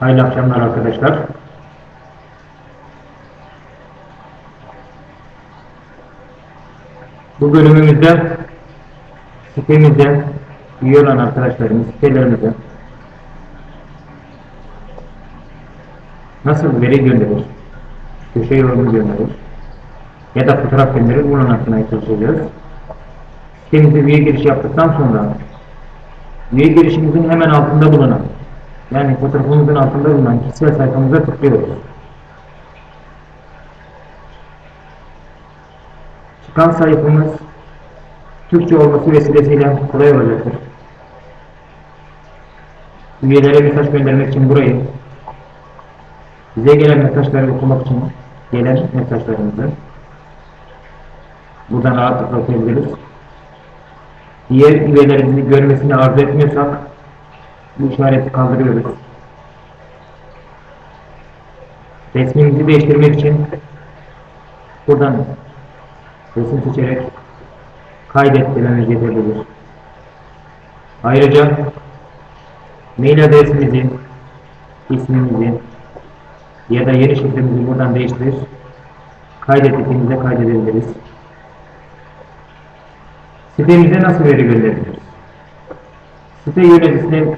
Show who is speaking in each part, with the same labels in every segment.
Speaker 1: Hayırlı akşamlar arkadaşlar. Bu bölümümüzde sitemizde üye olan arkadaşlarımız sitelerimize nasıl veri gönderir, köşe yorumu gönderir ya da fotoğraf gönderir bunun hakkında çalışacağız. Sitemize üye giriş yaptıktan sonra üye girişimizin hemen altında bulunan yani fotoğrafımızın altında bulunan kişisel sayfamıza tıklıyoruz. Çıkan sayfamız Türkçe olması vesilesiyle kolay olacaktır. Üyelere mesaj göndermek için burayı, bize gelen mesajları okumak için gelen mesajlarımızı buradan rahatlıkla okuyabiliriz. Diğer üyelerimizin görmesini arzu etmiyorsak bu işareti kaldırıyoruz. Resmimizi değiştirmek için buradan resim seçerek kaydet dememiz yeterlidir. Ayrıca mail adresimizi, ismimizi ya da yeni şifremizi buradan değiştirir. Kaydet dediğimizde kaydedebiliriz. Sitemize nasıl veri gönderebiliriz? Site yöneticisine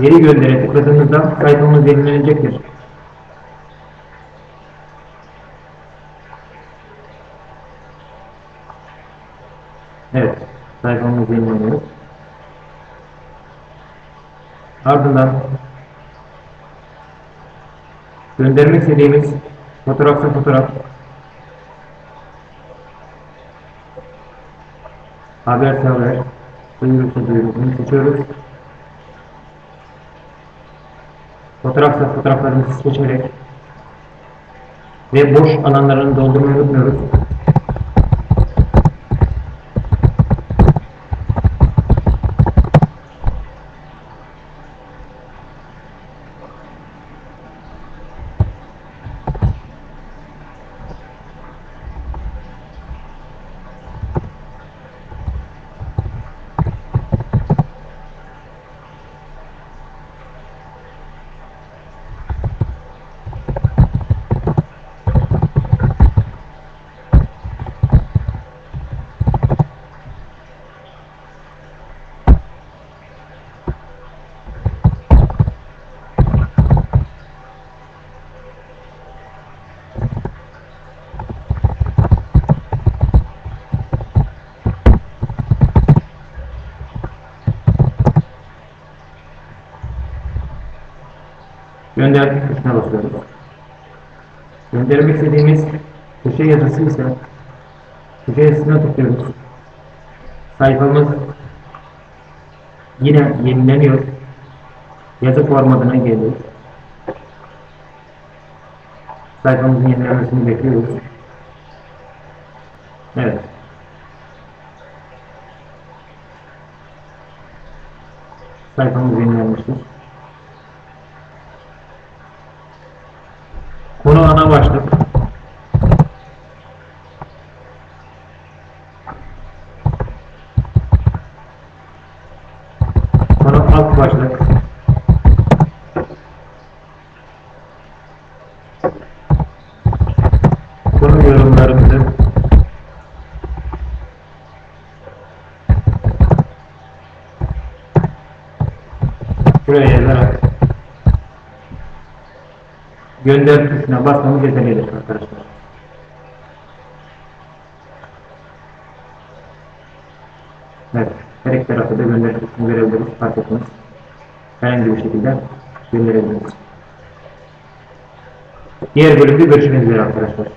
Speaker 1: veri göndere tıkladığımızda sayfamız yenilenecektir. Evet, sayfamız yenileniyor. Ardından göndermek istediğimiz fotoğrafsa fotoğraf, haberse haber, duyurursa duyurusunu seçiyoruz. Fotoğrafsa fotoğraflarımızı seçerek ve boş alanlarını doldurmayı unutmuyoruz. Gönder tuşuna basıyoruz. Göndermek istediğimiz köşe yazısı ise köşe yazısına tıklıyoruz. Sayfamız yine yenileniyor. Yazı formatına geliyor. Sayfamızın yenilenmesini bekliyoruz. Evet. Sayfamız yenilenmiştir. Konu ana başlık. Konu alt başlık. Konu yorumlarımızı buraya yazarak gönder tuşuna basmamız yeterlidir arkadaşlar. Evet, her iki tarafta da gönder tuşunu verebiliriz, fark etmez. Herhangi bir şekilde gönderebiliriz. Diğer bölümde görüşmek üzere arkadaşlar.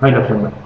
Speaker 1: Hayırlı akşamlar.